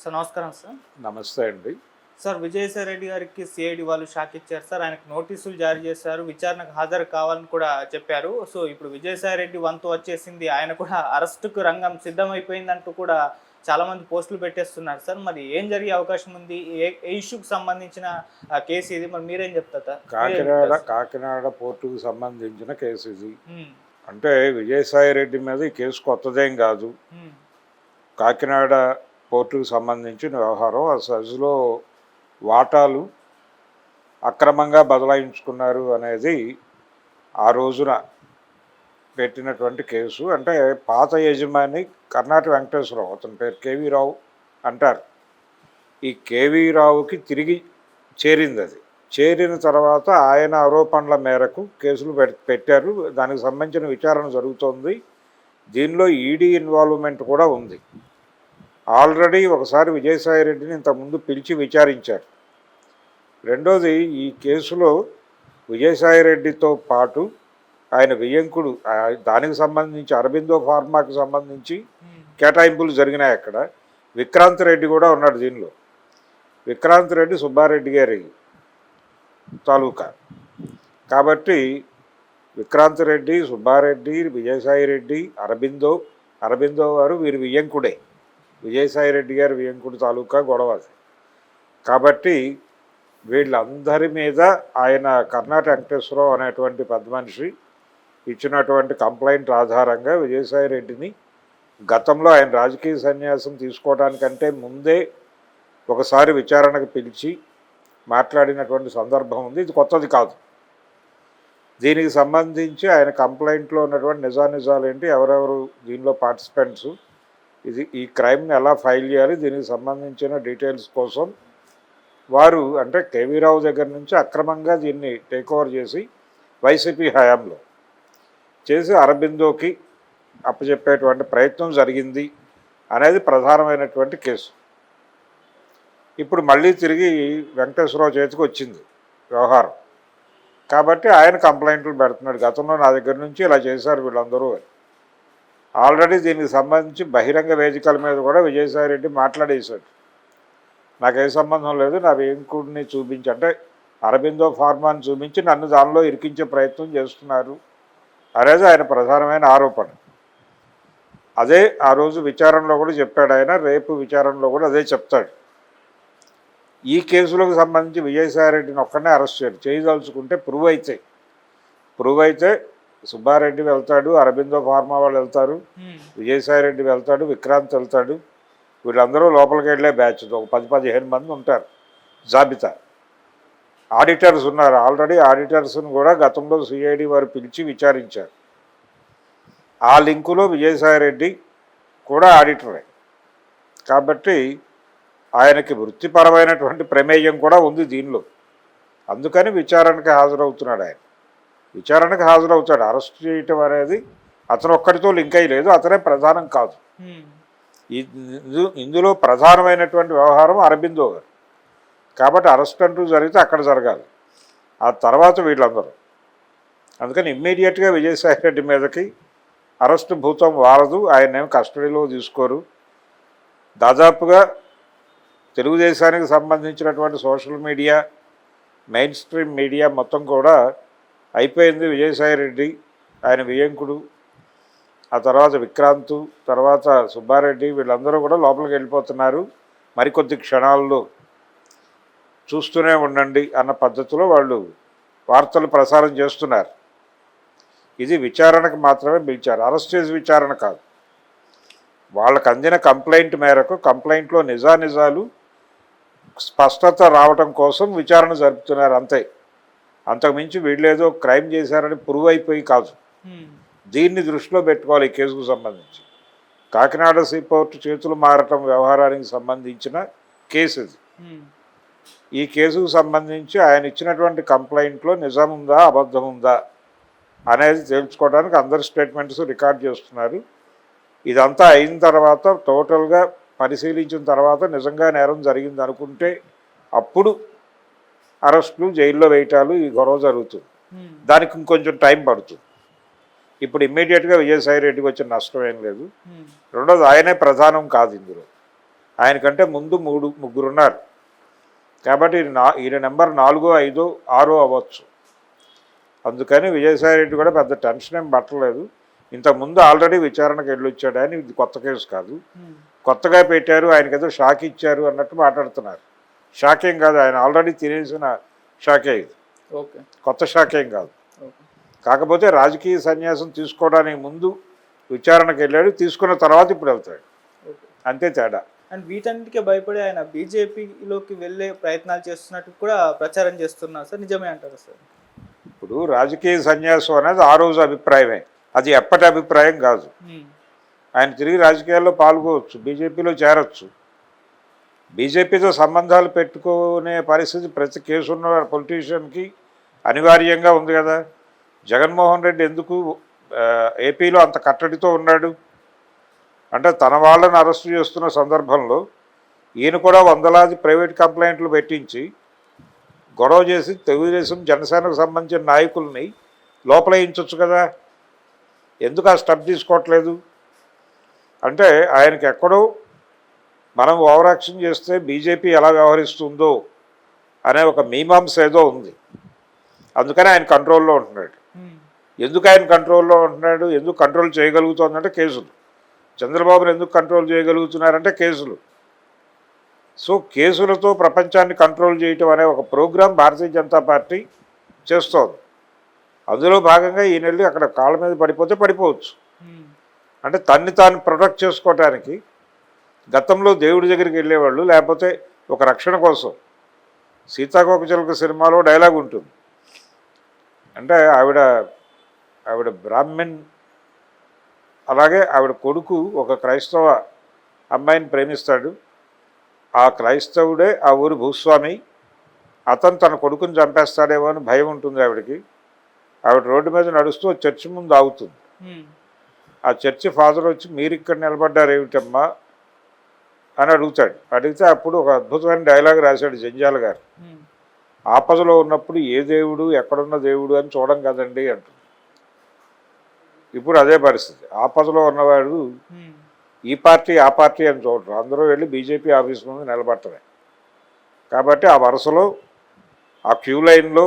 Sir నమస్కారం sir. నమస్తే అండి. సార్ విజయసాయి రెడ్డి గారికి సిఐడి వాళ్ళు షాక్ ఇచ్చారు సార్. ఆయనకు నోటీసులు జారీ చేశారు. విచారణకు హాజరు కావాలని కూడా చెప్పారు. సో ఇప్పుడు విజయసాయి రెడ్డి వంతు వచ్చేసింది. ఆయన కూడా అరెస్టుకు రంగం సిద్ధమైపోయిందంటూ కూడా చాలా మంది పోస్టులు పెట్టేస్తున్నారు సార్. మరి ఏం జరిగే అవకాశం ఉంది? ఏ ఇష్యూకి సంబంధించిన కేసు ఇది? మరి మీరేం చెప్తారు కాకినాడ? కాకినాడ పోర్టుకు సంబంధించిన కేసు ఇది. అంటే విజయసాయి రెడ్డి మీద ఈ కేసు కొత్తదేం కాదు. కాకినాడ పోర్టుకు సంబంధించిన వ్యవహారం ఆ సజ్లో వాటాలు అక్రమంగా బదలాయించుకున్నారు అనేది ఆ రోజున పెట్టినటువంటి కేసు. అంటే పాత యజమాని కర్ణాటక వెంకటేశ్వరరావు అతని పేరు కేవీ రావు అంటారు. ఈ కేవీ రావుకి తిరిగి చేరింది అది. చేరిన తర్వాత ఆయన ఆరోపణల మేరకు కేసులు పెట్టారు. దానికి సంబంధించిన విచారణ జరుగుతోంది. దీనిలో ఈడీ ఇన్వాల్వ్మెంట్ కూడా ఉంది. ఆల్రెడీ ఒకసారి విజయసాయి రెడ్డిని ఇంతకుముందు పిలిచి విచారించారు. రెండోది ఈ కేసులో విజయసాయి రెడ్డితో పాటు ఆయన వియ్యంకుడు దానికి సంబంధించి అరబిందో ఫార్మాకి సంబంధించి కేటాయింపులు జరిగినాయి అక్కడ. విక్రాంత్ రెడ్డి కూడా ఉన్నాడు దీనిలో. విక్రాంత్ రెడ్డి సుబ్బారెడ్డి గారి తాలూకా. కాబట్టి విక్రాంత్ రెడ్డి సుబ్బారెడ్డి విజయసాయి రెడ్డి అరబిందో అరబిందో వారు వీరి వియ్యంకుడే. విజయసాయి రెడ్డి గారి తాలూకా గొడవ అది. కాబట్టి వీళ్ళందరి మీద ఆయన కర్ణాట వెంకటేశ్వరరావు అనేటువంటి పెద్ద మనిషి ఇచ్చినటువంటి కంప్లైంట్ ఆధారంగా విజయసాయిరెడ్డిని గతంలో ఆయన రాజకీయ సన్యాసం తీసుకోవడానికంటే ముందే ఒకసారి విచారణకు పిలిచి మాట్లాడినటువంటి సందర్భం ఉంది. ఇది కొత్తది కాదు. దీనికి సంబంధించి ఆయన కంప్లైంట్లో ఉన్నటువంటి నిజానిజాలు ఏంటి? ఎవరెవరు దీనిలో పార్టిసిపెంట్స్? ఇది ఈ క్రైమ్ని ఎలా ఫైల్ చేయాలి దీనికి సంబంధించిన డీటెయిల్స్ కోసం వారు అంటే కేవీ రావు దగ్గర నుంచి అక్రమంగా దీన్ని టేక్ ఓవర్ చేసి వైసీపీ హయాంలో చేసి అరబిందోకి అప్పచెప్పేటువంటి ప్రయత్నం జరిగింది అనేది ప్రధానమైనటువంటి కేసు. ఇప్పుడు మళ్ళీ తిరిగి వెంకటేశ్వరరావు చేతికి వచ్చింది వ్యవహారం. కాబట్టి ఆయన కంప్లైంట్లు పెడుతున్నాడు. గతంలో నా దగ్గర నుంచి ఇలా చేశారు వీళ్ళందరూ అని. ఆల్రెడీ దీనికి సంబంధించి బహిరంగ వేదికల మీద కూడా విజయసాయి రెడ్డి మాట్లాడేశాడు. నాకే సంబంధం లేదు నా వేంకుడిని చూపించి అంటే అరబిందో ఫార్మాని చూపించి నన్ను దానిలో ఇరికించే ప్రయత్నం చేస్తున్నారు. అనేది ఆయన ప్రధానమైన ఆరోపణ. అదే ఆ రోజు విచారణలో కూడా చెప్పాడు ఆయన రేపు విచారణలో కూడా అదే చెప్తాడు. ఈ కేసులకు సంబంధించి విజయసాయి రెడ్డిని ఒక్కనే అరెస్ట్ చేయడు చేయదలుచుకుంటే ప్రూవ్ అయితే ప్రూవ్ అయితే సుబ్బారెడ్డి వెళ్తాడు అరబిందో ఫార్మా వాళ్ళు వెళ్తారు ఉమ్, విజయసాయిరెడ్డి వెళ్తాడు విక్రాంత్ వెళ్తాడు. వీళ్ళందరూ లోపలికి వెళ్ళే బ్యాచ్ ఒక పది పదిహేను మంది ఉంటారు. జాబితా. ఆడిటర్స్ ఉన్నారు. ఆల్రెడీ ఆడిటర్స్ను కూడా గతంలో సిఐడి వారు పిలిచి విచారించారు. ఆ లింకులో విజయసాయిరెడ్డి కూడా ఆడిటరే. కాబట్టి ఆయనకి వృత్తిపరమైనటువంటి ప్రమేయం కూడా ఉంది దీనిలో. అందుకని విచారణకి హాజరవుతున్నాడు ఆయన. విచారణకు హాజరవుతాడు. అరెస్ట్ చేయటం అనేది అతను ఒక్కడితో లింక్ అయ్యి లేదు. అతనే ప్రధానం కాదు. ఇందులో ప్రధానమైనటువంటి వ్యవహారం అరబిందో గారు. కాబట్టి అరెస్ట్ అంటూ జరిగితే అక్కడ జరగాలి. ఆ తర్వాత వీళ్ళందరూ. అందుకని ఇమ్మీడియట్గా విజయసాయి రెడ్డి మీదకి అరెస్ట్ భూతం వారదు. ఆయన కస్టడీలో తీసుకోరు. దాదాపుగా తెలుగుదేశానికి సంబంధించినటువంటి social media mainstream media మొత్తం కూడా అయిపోయింది విజయసాయి రెడ్డి ఆయన వియంకుడు ఆ తర్వాత విక్రాంతు తర్వాత సుబ్బారెడ్డి వీళ్ళందరూ కూడా లోపలికి వెళ్ళిపోతున్నారు. మరికొద్ది క్షణాల్లో చూస్తూనే ఉండండి అన్న పద్ధతిలో వాళ్ళు వార్తలు ప్రసారం చేస్తున్నారు. ఇది విచారణకు మాత్రమే పిలిచారు. అరెస్ట్ చేసి విచారణ కాదు. వాళ్ళకు అందిన కంప్లైంట్ మేరకు కంప్లైంట్లో నిజానిజాలు స్పష్టత రావటం కోసం విచారణ జరుపుతున్నారు అంతే. అంతకుమించి వీళ్ళేదో క్రైమ్ చేశారని ప్రూవ్ అయిపోయి కాదు దీన్ని దృష్టిలో పెట్టుకోవాలి ఈ కేసుకు సంబంధించి. కాకినాడ సీపోర్ట్ చేతులు మారటం వ్యవహారానికి సంబంధించిన కేసు ఇది. ఈ కేసుకు సంబంధించి ఆయన ఇచ్చినటువంటి కంప్లైంట్లో నిజం ఉందా అబద్ధం ఉందా అనేది తేల్చుకోవడానికి అందరు స్టేట్మెంట్స్ రికార్డ్ చేస్తున్నారు. ఇదంతా అయిన తర్వాత టోటల్గా పరిశీలించిన తర్వాత నిజంగా నేరం జరిగింది అనుకుంటే అప్పుడు అరెస్టులు జైల్లో వేయటాలు ఈ గొడవ జరుగుతుంది. దానికి ఇంకొంచెం టైం పడుతుంది. ఇప్పుడు ఇమ్మీడియట్గా విజయసాయి రెడ్డికి వచ్చిన నష్టం ఏం లేదు. రెండోది ఆయనే ప్రధానం కాదు ఇందులో. ఆయనకంటే ముందు మూడు ముగ్గురు ఉన్నారు కాబట్టి నా ఈయన నెంబర్ నాలుగో ఐదో ఆరో అవ్వచ్చు. అందుకని విజయసాయి రెడ్డి కూడా పెద్ద టెన్షన్ ఏం పట్టలేదు. ఇంతకుముందు ఆల్రెడీ విచారణకు వెళ్ళి వచ్చాడు అని ఇది కొత్త కేసు కాదు. కొత్తగా పెట్టారు. ఆయనకి ఏదో షాక్ ఇచ్చారు అన్నట్టు మాట్లాడుతున్నారు. షాక్ ఏం కాదు ఆయన ఆల్రెడీ తినేసిన షాకే ఇది. ఓకే. కొత్త షాక్ ఏం కాదు కాకపోతే రాజకీయ సన్యాసం తీసుకోవడానికి ముందు విచారణకు వెళ్ళాడు తీసుకున్న తర్వాత ఇప్పుడు వెళ్తాడు. అంతే తేడా. అండ్ వీటన్నిటికీ భయపడి ఆయన బీజేపీలోకి వెళ్ళే ప్రయత్నాలు చేస్తున్నట్టు కూడా ప్రచారం చేస్తున్నారు సార్. నిజమే అంటారు సార్? ఇప్పుడు రాజకీయ సన్యాసం అనేది ఆ రోజు అభిప్రాయమే. అది ఎప్పటి అభిప్రాయం కాదు. ఆయన తిరిగి రాజకీయాల్లో పాల్గొవచ్చు బీజేపీలో చేరొచ్చు. బీజేపీతో సంబంధాలు పెట్టుకునే పరిస్థితి ప్రతి కేసు ఉన్న పొలిటీషియన్కి అనివార్యంగా ఉంది కదా. జగన్మోహన్ రెడ్డి ఎందుకు ఏపీలో అంత కట్టడితో ఉన్నాడు? అంటే తన వాళ్ళని అరెస్టు చేస్తున్న సందర్భంలో ఈయన కూడా వందలాది ప్రైవేట్ కంప్లైంట్లు పెట్టించి గొడవ చేసి తెలుగుదేశం జనసేనకు సంబంధించిన నాయకుల్ని లోపలేయించవచ్చు కదా. ఎందుకు ఆ స్టెప్ తీసుకోవట్లేదు? అంటే ఆయనకి ఎక్కడో మనం ఓవర్ యాక్షన్ చేస్తే బీజేపీ ఎలా వ్యవహరిస్తుందో అనే ఒక మీమాంస ఏదో ఉంది. అందుకని ఆయన కంట్రోల్లో ఉంటున్నాడు. ఉమ్, ఎందుకు ఆయన కంట్రోల్లో ఉంటున్నాడు? ఎందుకు కంట్రోల్ చేయగలుగుతోందంటే కేసులు. చంద్రబాబును ఎందుకు కంట్రోల్ చేయగలుగుతున్నారంటే కేసులు. సో కేసులతో ప్రపంచాన్ని కంట్రోల్ చేయటం అనే ఒక ప్రోగ్రాం భారతీయ జనతా పార్టీ చేస్తోంది. అందులో భాగంగా ఈ నెల్లి అక్కడ కాళ్ళ మీద పడిపోతే పడిపోవచ్చు. ఉమ్, అంటే తన్ని తాను ప్రొటెక్ట్ చేసుకోవటానికి గతంలో దేవుడి దగ్గరికి వెళ్ళేవాళ్ళు లేకపోతే ఒక రక్షణ కోసం. సీతాకోకచిలక సినిమాలో డైలాగ్ ఉంటుంది. అంటే ఆవిడ ఆవిడ బ్రాహ్మణ్ అలాగే ఆవిడ కొడుకు ఒక క్రైస్తవ అమ్మాయిని ప్రేమిస్తాడు. ఆ క్రైస్తవుడే ఆ ఊరి భూస్వామి. అతను తన కొడుకుని చంపేస్తాడేమో అని భయం ఉంటుంది ఆవిడకి. ఆవిడ రోడ్డు మీద నడుస్తూ చర్చి ముందు ఆగుతుంది. ఆ చర్చి ఫాదర్ వచ్చి మీరు ఇక్కడ నిలబడ్డారు ఏమిటమ్మా అని అడుగుతాడు. అడిగితే అప్పుడు ఒక అద్భుతమైన డైలాగ్ రాశాడు జంజాల గారు. ఆపదలో ఉన్నప్పుడు ఏ దేవుడు ఎక్కడున్న దేవుడు అని చూడం కదండి అంటుంది. ఇప్పుడు అదే పరిస్థితి. ఆపదలో ఉన్నవాడు ఈ పార్టీ ఆ పార్టీ అని చూడరు. అందరూ వెళ్ళి బీజేపీ ఆఫీస్ ముందు నిలబడటమే కాబట్టి ఆ వరుసలో ఆ క్యూ లైన్లో